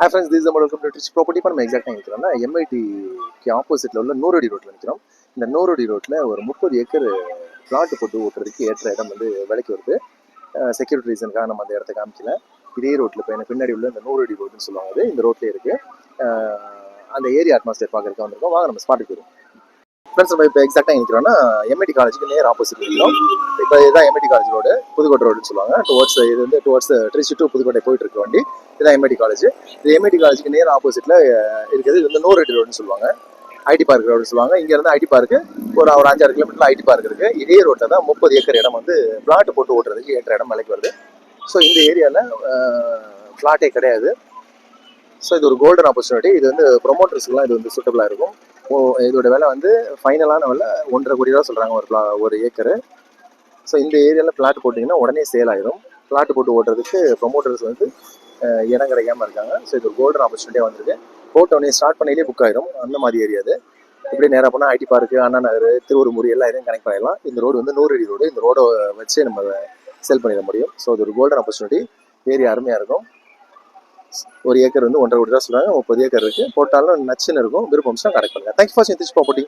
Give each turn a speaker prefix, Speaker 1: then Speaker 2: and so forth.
Speaker 1: High friends these நம்ம welcome to Trich property இப்போ நம்ம எக்ஸாக்டாக நிற்கிறோம்னா எம்ஐடிக்கு ஆப்போசிட்டில் உள்ள நூறடி ரோட்டில் நிற்கிறோம் இந்த நூறடி ரோட்டில் ஒரு முப்பது ஏக்கர் பிளாட் போட்டு ஓட்டுறதுக்கு ஏற்ற இடம் வந்து விலைக்கு வருது. செக்யூரிட்டி ரீசனுக்காக நம்ம அந்த இடத்த காமிக்கல. இதே ரோட்டில் இப்போ எனக்கு பின்னாடி உள்ள இந்த நூறடி ரோடுன்னு சொல்லுவாங்க இந்த ரோட்லேயே இருக்குது அந்த ஏரியா அட்மாஸ்பியர் பார்க்கறதுக்கு வந்திருக்கோம். வாங்க நம்ம ஸ்பாட்டுக்கு போயிடும் ஃப்ரெண்ட்ஸ் நம்ம இப்போ எக்ஸாக்டாக நிற்கிறோம்னா எம்ஐடி காலேஜுக்கு நேர் ஆப்போசிட் இருக்கிறோம் இப்போ இதுதான் எம்ஐடி காலேஜ் ரோடு புதுக்கோட்டை ரோடுன்னு சொல்லுவாங்க. டுவர்ட்ஸ் இது வந்து டுவர்ட்ஸ் ட்ரிச்சி டு புதுக்கோட்டை போயிட்டு இருக்க வண்டி. இதுதான் எம்ஐடி காலேஜ் இது எம்ஐடி காலேஜுக்கு நேர் ஆப்போசிட்டில் இருக்குது. இது வந்து நூறு ரோடுன்னு சொல்லுவாங்க. ஐடி பார்க் ரோடுன்னு சொல்லுவாங்க. இங்கேருந்து ஐடி பார்க்கு ஒரு ஒரு அஞ்சாறு கிலோமீட்டரில் ஐடி பார்க் இருக்குது இதே ரோட்டில் தான் முப்பது ஏக்கர் இடம் வந்து பிளாட் போட்டு ஓட்டுறதுக்கு ஏற்ற இடம் விலைக்கு வருது. ஸோ இந்த ஏரியாவில் ஃப்ளாட்டே கிடையாது. ஸோ இது ஒரு கோல்டன் ஆப்பர்ச்சுனிட்டி இது வந்து ப்ரொமோட்டர்ஸ்க்குலாம் இது வந்து சூட்டபிளாக இருக்கும். இதோட விலை வந்து ஃபைனலான விலை ஒன்றரை கோடி ரூபா சொல்கிறாங்க ஒரு ப்ளா ஒரு ஏக்கரு ஸோ இந்த ஏரியாவில் பிளாட் போட்டிங்கன்னா உடனே சேல் ஆகிடும் பிளாட் போட்டு ஓட்டுறதுக்கு ப்ரொமோட்டர்ஸ் வந்து இடம் கிடைக்காம இருக்காங்க. ஸோ இது ஒரு கோல்டன் ஆப்பர்ச்சுனிட்டியாக வந்திருக்கு. போட்ட உடனே ஸ்டார்ட் பண்ணிலே புக் ஆகிடும் அந்த மாதிரி ஏரியா இது இப்படி நேராக போனால் ஐடி பார்க்கு அண்ணா நகர் திருவருமுறை எல்லா ஏரியும் கனெக்ட் பண்ணிடலாம். இந்த ரோடு வந்து நூறு அடி ரோடு இந்த ரோடை வச்சு நம்ம செல் பண்ணிட முடியும். ஸோ இது ஒரு கோல்டன் ஆப்பர்ச்சுனிட்டி ஏரியா அருமையாக இருக்கும் ஒரு ஏக்கர் வந்து ஒன்றரை கோடி ரூபா சொல்கிறாங்க முப்பது ஏக்கர் இருக்குது போட்டாலும் நச்சுன்னு இருக்கும் விருப்பம்ஸ்னா கனெக்ட் பண்ணுங்கள் தேங்க்யூ ஃபார் சிந்திச்சு ப்ராப்பர்ட்டி